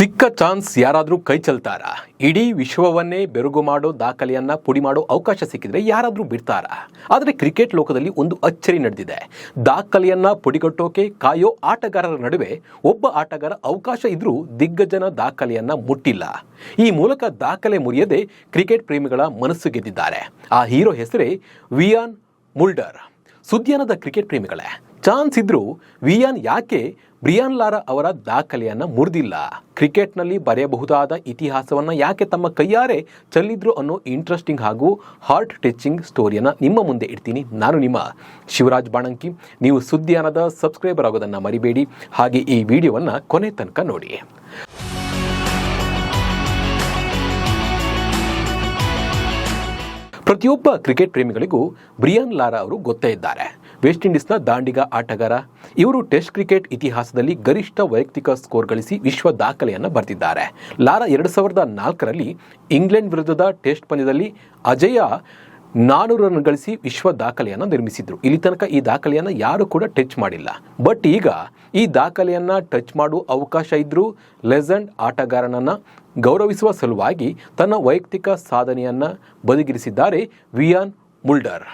ಸಿಕ್ಕ ಚಾನ್ಸ್ ಯಾರಾದರೂ ಕೈ ಚೆಲ್ತಾರಾ? ಇಡೀ ವಿಶ್ವವನ್ನೇ ಬೆರಗು ಮಾಡೋ ದಾಖಲೆಯನ್ನು ಪುಡಿ ಮಾಡೋ ಅವಕಾಶ ಸಿಕ್ಕಿದ್ರೆ ಯಾರಾದರೂ ಬಿಡ್ತಾರಾ? ಆದರೆ ಕ್ರಿಕೆಟ್ ಲೋಕದಲ್ಲಿ ಒಂದು ಅಚ್ಚರಿ ನಡೆದಿದೆ. ದಾಖಲೆಯನ್ನು ಪುಡಿಗಟ್ಟೋಕೆ ಕಾಯೋ ಆಟಗಾರರ ನಡುವೆ ಒಬ್ಬ ಆಟಗಾರ ಅವಕಾಶ ಇದ್ದರೂ ದಿಗ್ಗಜನ ದಾಖಲೆಯನ್ನು ಮುಟ್ಟಿಲ್ಲ. ಈ ಮೂಲಕ ದಾಖಲೆ ಮುರಿಯದೆ ಕ್ರಿಕೆಟ್ ಪ್ರೇಮಿಗಳ ಮನಸ್ಸು ಗೆದ್ದಿದ್ದಾರೆ. ಆ ಹೀರೋ ಹೆಸರೇ ವಿಯಾನ್ ಮುಲ್ಡರ್. ಸುದ್ಯಾನದ ಕ್ರಿಕೆಟ್ ಪ್ರೇಮಿಗಳೇ. ಚಾನ್ಸ್ ಇದ್ರೂ ವಿಯಾನ್ ಯಾಕೆ ಬ್ರಿಯಾನ್ ಲಾರಾ ಅವರ ದಾಖಲೆಯನ್ನು ಮುರಿದಿಲ್ಲ? ಕ್ರಿಕೆಟ್ನಲ್ಲಿ ಬರೆಯಬಹುದಾದ ಇತಿಹಾಸವನ್ನ ಯಾಕೆ ತಮ್ಮ ಕೈಯಾರೆ ಚೆಲ್ಲಿದ್ರು ಅನ್ನೋ ಇಂಟ್ರೆಸ್ಟಿಂಗ್ ಹಾಗೂ ಹಾರ್ಟ್ ಟಚಿಂಗ್ ಸ್ಟೋರಿಯನ್ನ ನಿಮ್ಮ ಮುಂದೆ ಇಡ್ತೀನಿ ನಾನು ನಿಮ್ಮ ಶಿವರಾಜ್ ಬಾಣಂಕಿ. ನೀವು ಸುದ್ದಿಯಾನದ ಸಬ್ಸ್ಕ್ರೈಬರ್ ಆಗೋದನ್ನ ಮರಿಬೇಡಿ. ಹಾಗೆ ಈ ವಿಡಿಯೋವನ್ನ ಕೊನೆ ತನಕ ನೋಡಿ. ಪ್ರತಿಯೊಬ್ಬ ಕ್ರಿಕೆಟ್ ಪ್ರೇಮಿಗಳಿಗೂ ಬ್ರಿಯಾನ್ ಲಾರಾ ಅವರು ಗೊತ್ತೇ ಇದ್ದಾರೆ. ವೆಸ್ಟ್ ಇಂಡೀಸ್ನ ದಾಂಡಿಗ ಆಟಗಾರ. ಇವರು ಟೆಸ್ಟ್ ಕ್ರಿಕೆಟ್ ಇತಿಹಾಸದಲ್ಲಿ ಗರಿಷ್ಠ ವೈಯಕ್ತಿಕ ಸ್ಕೋರ್ ಗಳಿಸಿ ವಿಶ್ವ ದಾಖಲೆಯನ್ನು ಬರೆದಿದ್ದಾರೆ. ಲಾರಾ ಎರಡು ಸಾವಿರದ ನಾಲ್ಕರಲ್ಲಿ ಇಂಗ್ಲೆಂಡ್ ವಿರುದ್ಧದ ಟೆಸ್ಟ್ ಪಂದ್ಯದಲ್ಲಿ ಅಜಯ ನಾನೂರು ರನ್ ಗಳಿಸಿ ವಿಶ್ವ ದಾಖಲೆಯನ್ನು ನಿರ್ಮಿಸಿದ್ರು. ಇಲ್ಲಿ ತನಕ ಈ ದಾಖಲೆಯನ್ನು ಯಾರು ಕೂಡ ಟಚ್ ಮಾಡಿಲ್ಲ. ಬಟ್ ಈಗ ಈ ದಾಖಲೆಯನ್ನು ಟಚ್ ಮಾಡುವ ಅವಕಾಶ ಇದ್ದರೂ ಲೆಜೆಂಡ್ ಆಟಗಾರನನ್ನು ಗೌರವಿಸುವ ಸಲುವಾಗಿ ತನ್ನ ವೈಯಕ್ತಿಕ ಸಾಧನೆಯನ್ನು ಬದಿಗಿರಿಸಿದ್ದಾರೆ ವಿಯಾನ್ ಮುಲ್ಡರ್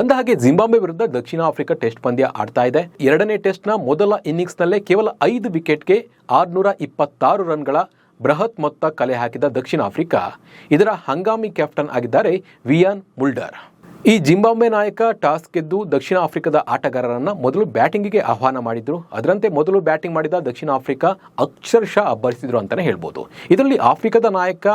ಅಂದಹಾಗೆ ಜಿಂಬಾಬ್ವೆ ವಿರುದ್ಧ ದಕ್ಷಿಣ ಆಫ್ರಿಕಾ ಟೆಸ್ಟ್ ಪಂದ್ಯ ಆಡ್ತಾ ಇದೆ. ಎರಡನೇ ಟೆಸ್ಟ್ನ ಮೊದಲ ಇನ್ನಿಂಗ್ಸ್ನಲ್ಲೇ ಕೇವಲ ಐದು ವಿಕೆಟ್ಗೆ ಆರುನೂರ ಇಪ್ಪತ್ತಾರು ರನ್ಗಳ ಬೃಹತ್ ಮೊತ್ತ ಕಲೆ ಹಾಕಿದ ದಕ್ಷಿಣ ಆಫ್ರಿಕಾ, ಇದರ ಹಂಗಾಮಿ ಕ್ಯಾಪ್ಟನ್ ಆಗಿದ್ದಾರೆ ವಿಯಾನ್ ಮುಲ್ಡರ್. ಈ ಜಿಂಬಾಬ್ವೆ ನಾಯಕ ಟಾಸ್ ಗೆದ್ದು ದಕ್ಷಿಣ ಆಫ್ರಿಕಾದ ಆಟಗಾರರನ್ನ ಮೊದಲು ಬ್ಯಾಟಿಂಗಿಗೆ ಆಹ್ವಾನ ಮಾಡಿದ್ರು. ಅದರಂತೆ ಮೊದಲು ಬ್ಯಾಟಿಂಗ್ ಮಾಡಿದ ದಕ್ಷಿಣ ಆಫ್ರಿಕಾ ಅಕ್ಷರಶಃ ಅಬ್ಬರಿಸಿದ್ರು ಅಂತಾನೆ ಹೇಳ್ಬೋದು. ಇದರಲ್ಲಿ ಆಫ್ರಿಕಾದ ನಾಯಕ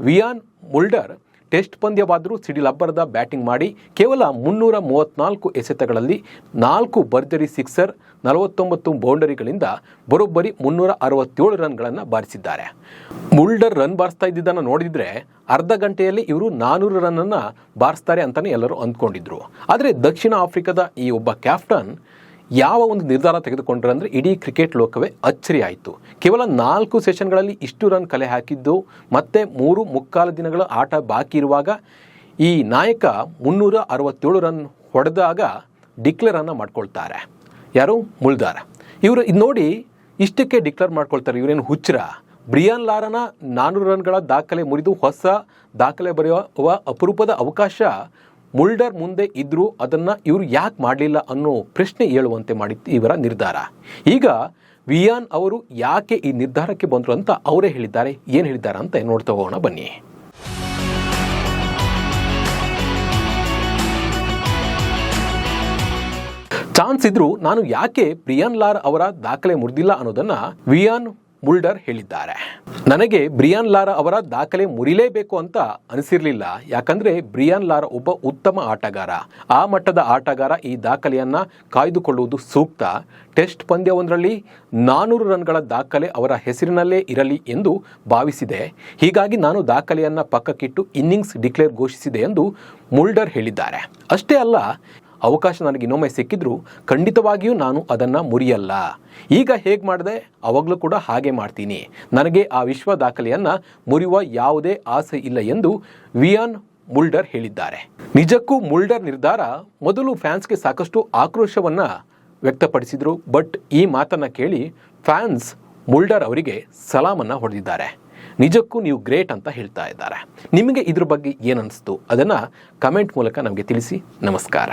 ವಿಯಾನ್ ಮುಲ್ಡರ್ ಟೆಸ್ಟ್ ಪಂದ್ಯವಾದರೂ ಸಿಡಿಲಬ್ಬರದ ಬ್ಯಾಟಿಂಗ್ ಮಾಡಿ ಕೇವಲ ಮುನ್ನೂರ ಮೂವತ್ನಾಲ್ಕು ಎಸೆತಗಳಲ್ಲಿ ನಾಲ್ಕು ಭರ್ಜರಿ ಸಿಕ್ಸರ್, ನಲವತ್ತೊಂಬತ್ತು ಬೌಂಡರಿಗಳಿಂದ ಬರೋಬ್ಬರಿ ಮುನ್ನೂರ ಅರವತ್ತೇಳು ರನ್ಗಳನ್ನು ಬಾರಿಸಿದ್ದಾರೆ. ಮುಲ್ಡರ್ ರನ್ ಬಾರಿಸ್ತಾ ಇದ್ದಿದ್ದನ್ನು ನೋಡಿದರೆ ಅರ್ಧ ಗಂಟೆಯಲ್ಲಿ ಇವರು ನಾನೂರು ರನ್ನನ್ನು ಬಾರಿಸ್ತಾರೆ ಅಂತಲೇ ಎಲ್ಲರೂ ಅಂದ್ಕೊಂಡಿದ್ರು. ಆದರೆ ದಕ್ಷಿಣ ಆಫ್ರಿಕಾದ ಈ ಒಬ್ಬ ಕ್ಯಾಪ್ಟನ್ ಯಾವ ಒಂದು ನಿರ್ಧಾರ ತೆಗೆದುಕೊಂಡ್ರೆ ಅಂದರೆ ಇಡೀ ಕ್ರಿಕೆಟ್ ಲೋಕವೇ ಅಚ್ಚರಿ ಆಯಿತು. ಕೇವಲ ನಾಲ್ಕು ಸೆಷನ್ಗಳಲ್ಲಿ ಇಷ್ಟು ರನ್ ಕಲೆ ಹಾಕಿದ್ದು, ಮತ್ತೆ ಮೂರು ಮುಕ್ಕಾಲು ದಿನಗಳ ಆಟ ಬಾಕಿ ಇರುವಾಗ ಈ ನಾಯಕ ಮುನ್ನೂರ ಅರವತ್ತೇಳು ರನ್ ಹೊಡೆದಾಗ ಡಿಕ್ಲೇರನ್ನು ಮಾಡ್ಕೊಳ್ತಾರೆ. ಯಾರು? ಮುಳ್ದಾರ ಇವರು ಇದು ನೋಡಿ ಇಷ್ಟಕ್ಕೆ ಡಿಕ್ಲೇರ್ ಮಾಡ್ಕೊಳ್ತಾರೆ. ಇವರೇನು ಹುಚ್ಚರ. ಬ್ರಿಯಾನ್ ಲಾರನ ನಾನ್ನೂರು ರನ್ಗಳ ದಾಖಲೆ ಮುರಿದು ಹೊಸ ದಾಖಲೆ ಬರೆಯುವ ಅಪರೂಪದ ಅವಕಾಶ ಮುಲ್ಡರ್ ಮುಂದೆ ಇದ್ರೂ ಅದನ್ನ ಇವರು ಯಾಕೆ ಮಾಡಲಿಲ್ಲ ಅನ್ನೋ ಪ್ರಶ್ನೆ ಏಳುವಂತೆ ಮಾಡಿತ್ತು ಇವರ ನಿರ್ಧಾರ. ಈಗ ವಿಯಾನ್ ಅವರು ಯಾಕೆ ಈ ನಿರ್ಧಾರಕ್ಕೆ ಬಂದರು ಅಂತ ಅವರೇ ಹೇಳಿದ್ದಾರೆ. ಏನು ಹೇಳಿದ್ದಾರೆ ಅಂತ ನೋಡ್ತಾ ಹೋಗೋಣ, ಬನ್ನಿ. ಚಾನ್ಸ್ ಇದ್ರೂ ನಾನು ಯಾಕೆ ಪ್ರಿಯಾನ್ ಲಾರ್ ಅವರ ದಾಖಲೆ ಮುರಿದಿಲ್ಲ ಅನ್ನೋದನ್ನ ವಿಯಾನ್ ಮುಲ್ಡರ್ ಹೇಳಿದ್ದಾರೆ. ನನಗೆ ಬ್ರಿಯಾನ್ ಲಾರ ಅವರ ದಾಖಲೆ ಮುರಿಲೇಬೇಕು ಅಂತ ಅನಿಸಿರಲಿಲ್ಲ. ಯಾಕಂದ್ರೆ ಬ್ರಿಯಾನ್ ಲಾರ ಒಬ್ಬ ಉತ್ತಮ ಆಟಗಾರ. ಆ ಮಟ್ಟದ ಆಟಗಾರ ಈ ದಾಖಲೆಯನ್ನು ಕಾಯ್ದುಕೊಳ್ಳುವುದು ಸೂಕ್ತ. ಟೆಸ್ಟ್ ಪಂದ್ಯವೊಂದರಲ್ಲಿ ನಾನ್ನೂರು ರನ್ಗಳ ದಾಖಲೆ ಅವರ ಹೆಸರಿನಲ್ಲೇ ಇರಲಿ ಎಂದು ಭಾವಿಸಿದೆ. ಹೀಗಾಗಿ ನಾನು ದಾಖಲೆಯನ್ನು ಪಕ್ಕಕ್ಕಿಟ್ಟು ಇನ್ನಿಂಗ್ಸ್ ಡಿಕ್ಲೇರ್ ಘೋಷಿಸಿದೆ ಎಂದು ಮುಲ್ಡರ್ ಹೇಳಿದ್ದಾರೆ. ಅಷ್ಟೇ ಅಲ್ಲ ಅವಕಾಶ ನನಗೆ ಇನ್ನೊಮ್ಮೆ ಸಿಕ್ಕಿದ್ರು ಖಂಡಿತವಾಗಿಯೂ ನಾನು ಅದನ್ನು ಮುರಿಯಲ್ಲ. ಈಗ ಹೇಗೆ ಮಾಡಿದೆ? ಅವಾಗಲೂ ಕೂಡ ಹಾಗೆ ಮಾಡ್ತೀನಿ. ನನಗೆ ಆ ವಿಶ್ವ ದಾಖಲೆಯನ್ನು ಮುರಿಯುವ ಯಾವುದೇ ಆಸೆ ಇಲ್ಲ ಎಂದು ವಿಯಾನ್ ಮುಲ್ಡರ್ ಹೇಳಿದ್ದಾರೆ. ನಿಜಕ್ಕೂ ಮುಲ್ಡರ್ ನಿರ್ಧಾರ ಮೊದಲು ಫ್ಯಾನ್ಸ್ಗೆ ಸಾಕಷ್ಟು ಆಕ್ರೋಶವನ್ನು ವ್ಯಕ್ತಪಡಿಸಿದರು, ಬಟ್ ಈ ಮಾತನ್ನು ಕೇಳಿ ಫ್ಯಾನ್ಸ್ ಮುಲ್ಡರ್ ಅವರಿಗೆ ಸಲಾಮನ್ನು ಹೊಡೆದಿದ್ದಾರೆ. ನಿಜಕ್ಕೂ ನೀವು ಗ್ರೇಟ್ ಅಂತ ಹೇಳ್ತಾ ಇದ್ದಾರೆ. ನಿಮಗೆ ಇದ್ರ ಬಗ್ಗೆ ಏನನ್ನಿಸ್ತು ಅದನ್ನು ಕಮೆಂಟ್ ಮೂಲಕ ನಮಗೆ ತಿಳಿಸಿ. ನಮಸ್ಕಾರ.